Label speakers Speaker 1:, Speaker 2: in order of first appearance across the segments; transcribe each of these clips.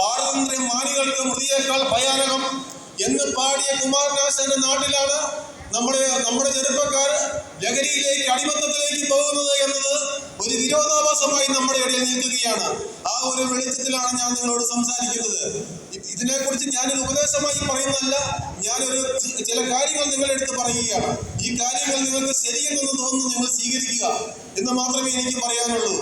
Speaker 1: പാരതന്ത്ര്യം മാനികൾക്ക് മൃതിയേക്കാൾ ഭയാനകം എന്ന് പാടിയ കുമാരനാശന്റെ നാട്ടിലാണ് നമ്മുടെ നമ്മുടെ ചെറുപ്പക്കാർ ലഹരിയിലേക്ക് അടിമത്തത്തിലേക്ക് പോകുന്നത് എന്നത് ഒരു വിരോധാഭാസമായി നമ്മുടെ ഇടയിൽ നിൽക്കുകയാണ്. ആ ഒരു വെളിച്ചത്തിലാണ് ഞാൻ നിങ്ങളോട് സംസാരിക്കുന്നത്. ഇതിനെക്കുറിച്ച് ഞാനൊരു ഉപദേശമായി പറയുന്നതല്ല ഞാനൊരു ചില കാര്യങ്ങൾ നിങ്ങളെടുത്ത് പറയുകയാണ്. ഈ കാര്യങ്ങൾ നിങ്ങൾക്ക് ശരിയെന്ന് തോന്നുന്നു നിങ്ങൾ സ്വീകരിക്കുക എന്ന് മാത്രമേ എനിക്ക് പറയാനുള്ളൂ.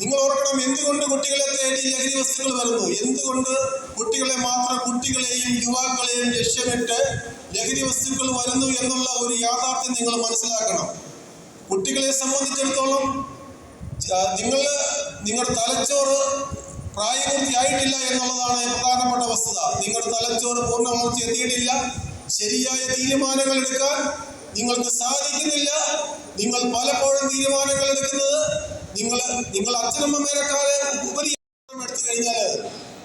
Speaker 1: നിങ്ങൾ ഓർക്കണം എന്തുകൊണ്ട് കുട്ടികളെ തേടി ലഹരി വസ്തുക്കൾ വരുന്നു? എന്തുകൊണ്ട് കുട്ടികളെ മാത്രം കുട്ടികളെയും യുവാക്കളെയും ലക്ഷ്യമിട്ട് ലഹരി വസ്തുക്കൾ വരുന്നു എന്നുള്ള ഒരു യാഥാർത്ഥ്യം നിങ്ങൾ മനസ്സിലാക്കണം. കുട്ടികളെ സംബന്ധിച്ചിടത്തോളം നിങ്ങൾ നിങ്ങളുടെ തലച്ചോറ് പ്രായപൂർത്തിയായിട്ടില്ല എന്നുള്ളതാണ് പ്രധാനപ്പെട്ട വസ്തുത. നിങ്ങളുടെ തലച്ചോറ് പൂർണ വളർച്ച എത്തിയിട്ടില്ല ശരിയായ തീരുമാനങ്ങൾ എടുക്കാൻ നിങ്ങൾക്ക് സാധിക്കുന്നില്ല. നിങ്ങൾ പലപ്പോഴും തീരുമാനങ്ങൾ എടുക്കുന്നത് നിങ്ങൾ നിങ്ങൾ അച്ഛനമ്മമാരെക്കാളെ ഉപരി എടുത്തു കഴിഞ്ഞാൽ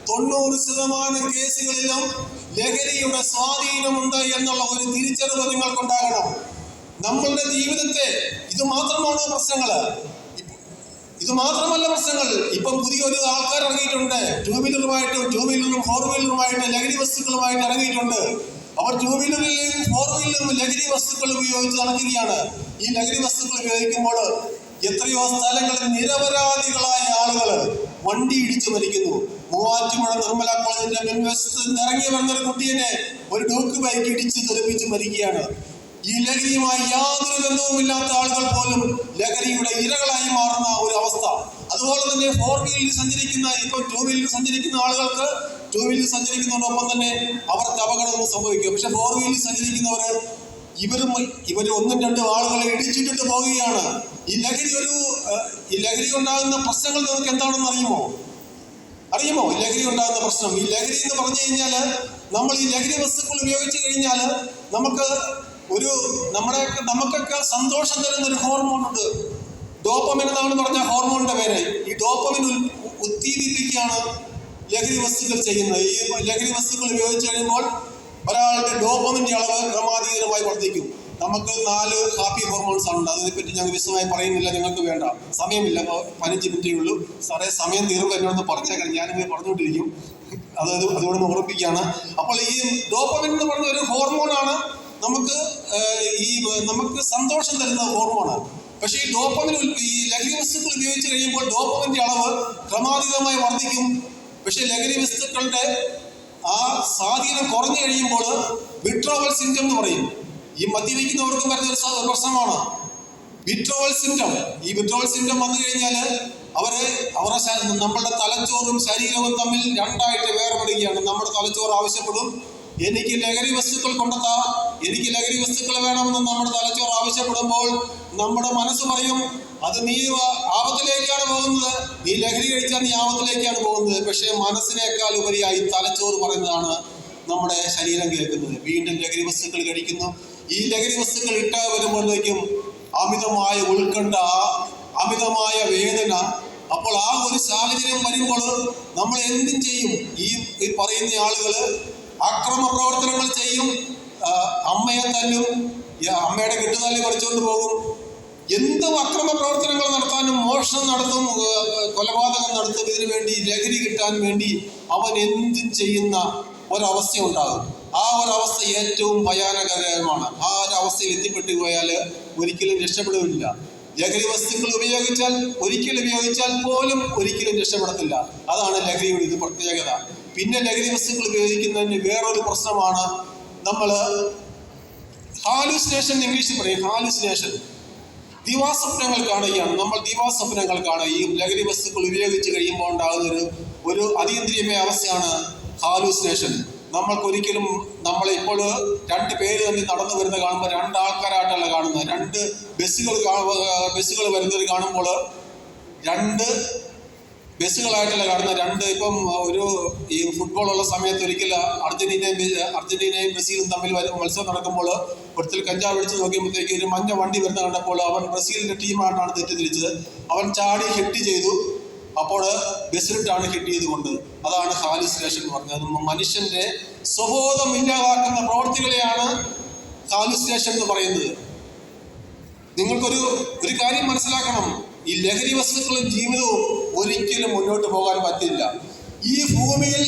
Speaker 1: തൊണ്ണൂറ് ശതമാനം കേസുകളിലും ലഹരിയുടെ സ്വാധീനമുണ്ട് എന്നുള്ള ഒരു തിരിച്ചറിവ് നിങ്ങൾക്കുണ്ടാകണം. നമ്മളുടെ ജീവിതത്തെ ഇത് മാത്രമാണോ പ്രശ്നങ്ങൾ ഇത് മാത്രമല്ല പ്രശ്നങ്ങൾ. ഇപ്പം പുതിയൊരു ആൾക്കാർ ഇറങ്ങിയിട്ടുണ്ട്. ടൂ വീലറുമായിട്ടും ടൂ വീലറും ഫോർ വീലറുമായിട്ട് ലഹരി വസ്തുക്കളുമായിട്ട് ഇറങ്ങിയിട്ടുണ്ട്. അവർ ടൂ വീലറിലെയും ഫോർ വീലറിലും ലഹരി വസ്തുക്കൾ ഉപയോഗിച്ച് നടക്കുകയാണ്. ഈ ലഹരി വസ്തുക്കൾ ഉപയോഗിക്കുമ്പോൾ എത്രയോ സ്ഥലങ്ങളിൽ നിരപരാധികളായ ആളുകൾ വണ്ടി ഇടിച്ചു മരിക്കുന്നു. മൂവാറ്റുപുഴ നിർമ്മല കോളേജിന്റെ മുൻവശത്ത് ഇറങ്ങി വന്നൊരു കുട്ടീനെ ഒരു ഡോക്ക് ബൈക്ക് ഇടിച്ച് തെറിപ്പിച്ച് മരിക്കുകയാണ്. ഈ ലഹരിയുമായി യാതൊരു ബന്ധവുമില്ലാത്ത ആളുകൾ പോലും ലഹരിയുടെ ഇരകളായി മാറുന്ന ഒരു അവസ്ഥ. അതുപോലെ തന്നെ ഫോർ വീലിൽ സഞ്ചരിക്കുന്ന ഇപ്പൊ ടൂ വീലിൽ സഞ്ചരിക്കുന്ന ആളുകൾക്ക് ടൂ വീലിൽ സഞ്ചരിക്കുന്നതോടൊപ്പം തന്നെ അവർക്ക് അപകടങ്ങൾ സംഭവിക്കും പക്ഷെ ഫോർ വീലിൽ സഞ്ചരിക്കുന്നവര് ഇവരും ഇവർ ഒന്നും രണ്ടും ആളുകളെ ഇടിച്ചിട്ടിട്ട് പോവുകയാണ്. ഈ ലഹരി ഒരു ഈ ലഹരി ഉണ്ടാകുന്ന പ്രശ്നങ്ങൾ നിങ്ങൾക്ക് എന്താണെന്ന് അറിയുമോ? അറിയുമോ? ലഹരി ഉണ്ടാകുന്ന പ്രശ്നം. ഈ ലഹരി എന്ന് പറഞ്ഞു കഴിഞ്ഞാൽ നമ്മൾ ഈ ലഹരി വസ്തുക്കൾ ഉപയോഗിച്ച് കഴിഞ്ഞാൽ നമുക്ക് ഒരു നമ്മുടെ നമുക്കൊക്കെ സന്തോഷം തരുന്ന ഒരു ഹോർമോൺ ഉണ്ട്. ഡോപ്പമിൻ എന്നാണ് പറഞ്ഞ ഹോർമോണിന്റെ പേര്. ഈ ഡോപ്പമിൻ ഉത്തേജിപ്പിക്കുകയാണ് ലഹരി വസ്തുക്കൾ ചെയ്യുന്നത് ഈ ലഹരി വസ്തുക്കൾ ഉപയോഗിച്ച് കഴിയുമ്പോൾ ഒരാളുടെ ഡോപ്പമിന്റെ അളവ് ക്രമാതീതമായി വർദ്ധിക്കും. നമുക്ക് നാല് ഹാപ്പി ഹോർമോൺസ് ആണ് അതിനെപ്പറ്റി ഞങ്ങൾ വിശദമായി പറയുന്നില്ല നിങ്ങൾക്ക് വേണ്ട. സമയമില്ല അപ്പോൾ പതിനഞ്ച് മിനിറ്റേ ഉള്ളൂ. സാറേ സമയം തീർന്നു എന്നോടൊന്ന് പറഞ്ഞേക്കണം ഞാനിങ്ങനെ പറഞ്ഞുകൊണ്ടിരിക്കും. അത് അതുകൊണ്ട് ഓർമ്മിപ്പിക്കുകയാണ് അപ്പോൾ ഈ ഡോപ്പമിൻ എന്ന് പറഞ്ഞ ഒരു ഹോർമോണാണ് നമുക്ക് ഈ നമുക്ക് സന്തോഷം തരുന്ന ഹോർമോണാണ് പക്ഷേ ഈ ഡോപ്പമിൻ ഈ ലഹരി വസ്തുക്കൾ ഉപയോഗിച്ച് കഴിയുമ്പോൾ ഡോപ്പമിന്റെ അളവ് ക്രമാതീതമായി വർദ്ധിക്കും. പക്ഷേ ലഹരി വസ്തുക്കളുടെ ആ സ്വാധീനം കുറഞ്ഞു കഴിയുമ്പോൾ വിട്രോവൽ സിംറ്റം എന്ന് പറയും. ഈ മദ്യപിക്കുന്നവർക്കും വരുന്ന ഒരു പ്രശ്നമാണ്. വിട്രോവൽ സിംറ്റം ഈ വിട്രോവൽ സിംറ്റം വന്നു കഴിഞ്ഞാൽ അവരെ അവരുടെ നമ്മളുടെ തലച്ചോറും ശരീരവും തമ്മിൽ രണ്ടായിട്ട് വേർപെടുകയാണ്. നമ്മുടെ തലച്ചോറ് ആവശ്യപ്പെടും എനിക്ക് ലഹരി വസ്തുക്കൾ കൊണ്ടെത്താം. എനിക്ക് ലഹരി വസ്തുക്കൾ വേണമെന്ന് നമ്മുടെ തലച്ചോറ് ആവശ്യപ്പെടുമ്പോൾ നമ്മുടെ മനസ്സ് പറയും അത് നീ ആപത്തിലേക്കാണ് പോകുന്നത്. നീ ലഹരി കഴിച്ചാൽ നീ ആപത്തിലേക്കാണ് പോകുന്നത്. പക്ഷേ മനസ്സിനേക്കാൾ ഉപരിയായി തലച്ചോറ് പറയുന്നതാണ് നമ്മുടെ ശരീരം കേൾക്കുന്നത്. വീണ്ടും ലഹരി വസ്തുക്കൾ കഴിക്കുന്നു. ഈ ലഹരി വസ്തുക്കൾ ഇട്ടാ വരുമ്പോഴേക്കും അമിതമായ ഉത്കണ്ഠ അമിതമായ വേദന. അപ്പോൾ ആ ഒരു സാഹചര്യം വരുമ്പോൾ നമ്മൾ എന്തും ചെയ്യും. ഈ പറയുന്ന ആളുകൾ അക്രമ പ്രവർത്തനങ്ങൾ ചെയ്യും അമ്മയെ തല്ലും. അമ്മയുടെ കെട്ടുതല്ലി പറിച്ചുകൊണ്ട് പോകും. എന്ത് അക്രമ പ്രവർത്തനങ്ങൾ നടത്താനും മോഷണം നടത്തും കൊലപാതകം നടത്തും ഇതിനു വേണ്ടി ലഹരി കിട്ടാൻ വേണ്ടി അവൻ എന്തും ചെയ്യുന്ന ഒരവസ്ഥ ഉണ്ടാകും. ആ ഒരവസ്ഥ ഏറ്റവും ഭയാനകരമാണ്. ആ ഒരു അവസ്ഥയിൽ എത്തിപ്പെട്ടു പോയാൽ ഒരിക്കലും രക്ഷപ്പെടുകയില്ല ലഹരി വസ്തുക്കൾ ഉപയോഗിച്ചാൽ ഒരിക്കലും ഉപയോഗിച്ചാൽ പോലും ഒരിക്കലും രക്ഷപ്പെടത്തില്ല. അതാണ് ലഹരിയുടെ ഇത് പ്രത്യേകത. പിന്നെ ലഹരി വസ്തുക്കൾ ഉപയോഗിക്കുന്നതിന് വേറൊരു പ്രശ്നമാണ് നമ്മൾ ഹാലുസിനേഷൻ ഇംഗ്ലീഷിൽ പറയും ഹാലുസിനേഷൻ ദിവാസ്വപ്നങ്ങൾ കാണുകയാണ്. നമ്മൾ ദിവാസ്വപ്നങ്ങൾ കാണുകയും ലഹരി വസ്തുക്കൾ ഉപയോഗിച്ച് കഴിയുമ്പോൾ ഉണ്ടാകുന്ന ഒരു ഒരു അതീന്ദ്രിയമായ അവസ്ഥയാണ് ഹാലുസിനേഷൻ നമ്മൾക്കൊരിക്കലും നമ്മളെ ഇപ്പോൾ രണ്ട് പേര് തമ്മിൽ നടന്നു വരുന്നത് കാണുമ്പോൾ രണ്ട് ആൾക്കാരായിട്ടല്ല കാണുന്നത് രണ്ട് ബസ്സുകൾ ബസ്സുകൾ വരുന്നത് കാണുമ്പോൾ രണ്ട് ബസ്സുകളായിട്ടല്ല കാണുന്ന രണ്ട് ഇപ്പം ഒരു ഈ ഫുട്ബോൾ ഉള്ള സമയത്ത് ഒരിക്കൽ അർജന്റീനയും അർജന്റീനയും ബ്രസീലും തമ്മിൽ മത്സരം നടക്കുമ്പോൾ ഒരുത്തിൽ കഞ്ചാവ് അടിച്ച് നോക്കിയപ്പോഴത്തേക്ക് ഒരു മഞ്ഞ വണ്ടി വരുന്ന കണ്ടപ്പോൾ അവൻ ബ്രസീലിന്റെ ടീമായിട്ടാണ് തെറ്റിദ്ധരിച്ചത്. അവൻ ചാടി ഹിറ്റ് ചെയ്തു. അപ്പോൾ ബസ്സിലിട്ടാണ് ഹിറ്റ് ചെയ്തുകൊണ്ട് അതാണ് സ്റ്റേഷൻ എന്ന് പറഞ്ഞത്. മനുഷ്യന്റെ സ്വബോധം ഇല്ലാതാക്കുന്ന പ്രവർത്തികളെയാണ് സ്റ്റേഷൻ എന്ന് പറയുന്നത്. നിങ്ങൾക്കൊരു ഒരു കാര്യം മനസ്സിലാക്കണം. ഈ ലഹരി വസ്തുക്കളും ജീവിതവും ഒരിക്കലും മുന്നോട്ട് പോകാൻ പറ്റില്ല. ഈ ഭൂമിയിൽ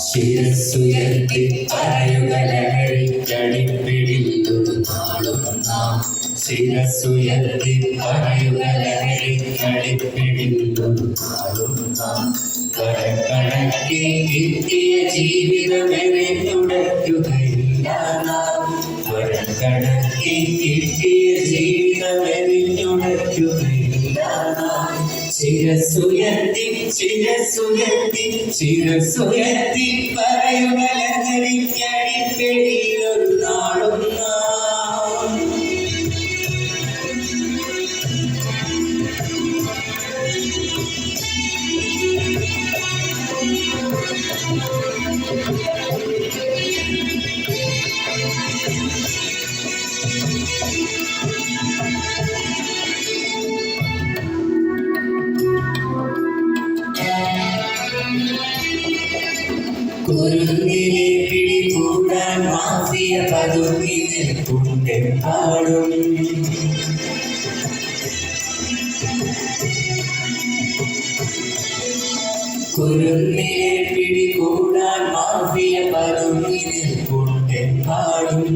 Speaker 2: ശിരസുയർത്തി പറയുകലഹരിക്കടിപ്പിടില്ലൊരു നാളും നാം ശിരസുയർത്തി പറയുകലഹരിക്കടിപ്പിടില്ലൊരു നാളും നാം കടക്കണക്കി കിട്ടിയ ജീവിതമെന്നെ തുടയ്ക്കുകയില്ല നാം കടക്കണക്കി കിട്ടിയ ജീവിതമെന്നെ തുടയ്ക്കുകയില്ല ശിരസുയർത്തി ശിരസുയർത്തി ശിരസുയർത്തി പറയുക ലഹരിക്കടിപ്പിടിയിൽ കുരുന്നിനെ പിടികൂടാൻ മാഫിയ പതുങ്ങി നിൽപ്പുണ്ടെമ്പാടും കുരുന്നിനെ പിടികൂടാൻ മാഫിയ പതുങ്ങി നിൽപ്പുണ്ടെമ്പാടും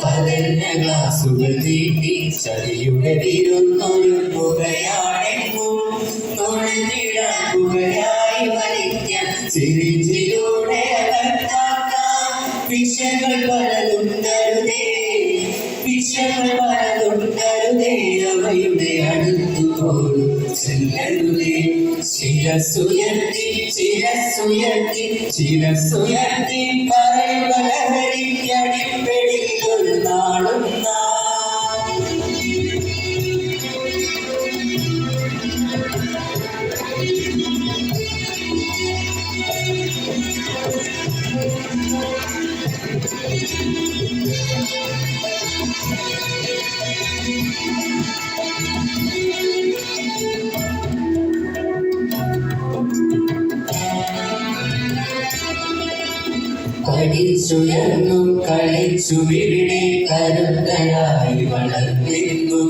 Speaker 2: പതഞ്ഞ ഗ്ലാസുകൾ നീട്ടി ചതിയുടെ വിരുന്നൊരു പുകയാണെങ്കും തൊഴിലിടാൻ പുകയായി സിരിഞ്ചിലൂടെ പലതുണ്ടരുതേ അവയുടെ അടുത്തു പോലും ചെല്ലരുതേ ശിരസുയർത്തി ശിരസുയർത്തി ശിരസുയർത്തി പറയുക ലഹരിക്കടിപ്പെടിൽ പഠിച്ചുയർന്നു കളിച്ചു ഇവിടെ കരുത്തരായി വളർന്നിരുന്നു.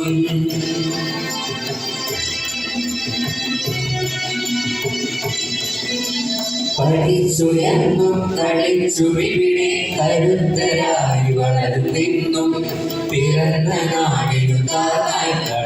Speaker 2: എന്നും കളിച്ചു ഇവിടെ കരുത്തരായി വളർന്നിരുന്നു. പിറന്ന നാടിനു താനായി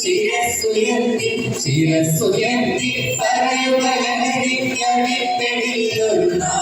Speaker 2: ശിരസുയർത്തി ശിരസുയർത്തി പറയുക ലഹരിക്കടിപ്പെടിൽ ഒരു നാളും